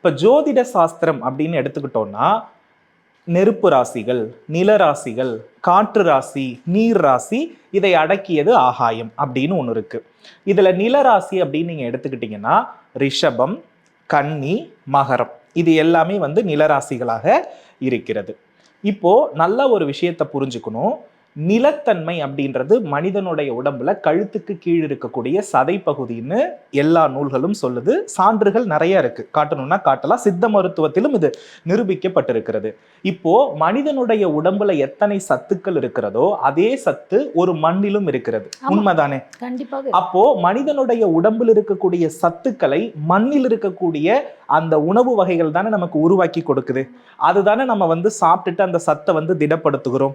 இப்போ ஜோதிட சாஸ்திரம் அப்படின்னு எடுத்துக்கிட்டோம்னா நெருப்பு ராசிகள் நில ராசிகள் காற்று ராசி நீர் ராசி இதை அடக்கியது ஆகாயம் அப்படின்னு ஒன்று இருக்குது இதில் நில ராசி அப்படின்னு நீங்கள் எடுத்துக்கிட்டிங்கன்னா ரிஷபம் கன்னி மகரம். இது எல்லாமே வந்து நிலராசிகளாக இருக்கிறது. இப்போ நல்ல ஒரு விஷயத்தை புரிஞ்சுக்கணும். நிலத்தன்மை அப்படின்றது மனிதனுடைய உடம்புல கழுத்துக்கு கீழ் இருக்கக்கூடிய சதை பகுதின்னு எல்லா நூல்களும் சொல்லுது. சான்றுகள் நிறைய இருக்கு. காட்டணும்னா காட்டலாம். சித்த மருத்துவத்திலும் இது நிரூபிக்கப்பட்டிருக்கிறது. இப்போ மனிதனுடைய உடம்புல எத்தனை சத்துக்கள் இருக்கிறதோ அதே சத்து ஒரு மண்ணிலும் இருக்கிறது. உண்மைதானே? கண்டிப்பாக. அப்போ மனிதனுடைய உடம்பில் இருக்கக்கூடிய சத்துக்களை மண்ணில் இருக்கக்கூடிய அந்த உணவு வகைகள் தானே நமக்கு உருவாக்கி கொடுக்குது. அதுதானே நம்ம வந்து சாப்பிட்டுட்டு அந்த சத்தை வந்து திடப்படுத்துகிறோம்.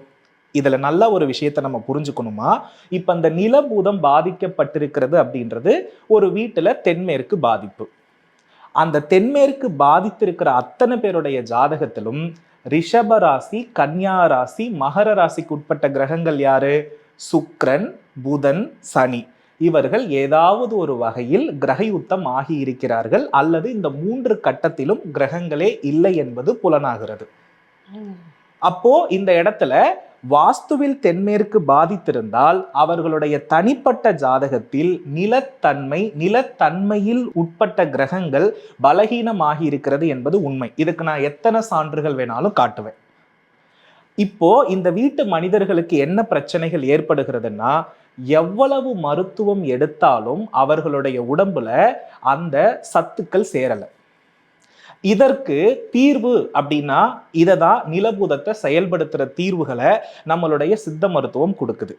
இதில் நல்ல ஒரு விஷயத்தை நம்ம புரிஞ்சுக்கணுமா? இப்போ அந்த நிலபூதம் பாதிக்கப்பட்டிருக்கிறது அப்படின்றது ஒரு வீட்டில் தென்மேற்கு பாதிப்பு. அந்த தென்மேற்கு பாதித்திருக்கிற அத்தனை பேருடைய ஜாதகத்திலும் ரிஷப ராசி கன்னியா ராசி மகர ராசிக்கு உட்பட்ட கிரகங்கள் யாரு? சுக்ரன் புதன் சனி. இவர்கள் ஏதாவது ஒரு வகையில் கிரகயுத்தம் ஆகி இருக்கிறார்கள் அல்லது இந்த மூன்று கட்டத்திலும் கிரகங்களே இல்லை என்பது புலனாகிறது. அப்போ இந்த இடத்துல வாஸ்துவில் தென்மேற்கு பாதித்திருந்தால் அவர்களுடைய தனிப்பட்ட ஜாதகத்தில் நிலத்தன்மை நிலத்தன்மையில் உட்பட்ட கிரகங்கள் பலகீனமாகி இருக்கிறது என்பது உண்மை. இதுக்கு நான் எத்தனை சான்றுகள் வேணாலும் காட்டுவேன். இப்போ இந்த வீட்டு மனிதர்களுக்கு என்ன பிரச்சனைகள் ஏற்படுகிறதுன்னா எவ்வளவு மருத்துவம் எடுத்தாலும் அவர்களுடைய உடம்புல அந்த சத்துக்கள் சேரலை. இதற்கு தீர்வு அப்படின்னா இதை தான் நிலபூதத்தை செயல்படுத்துகிற தீர்வுகளை நம்மளுடைய சித்த மருத்துவம் கொடுக்குது.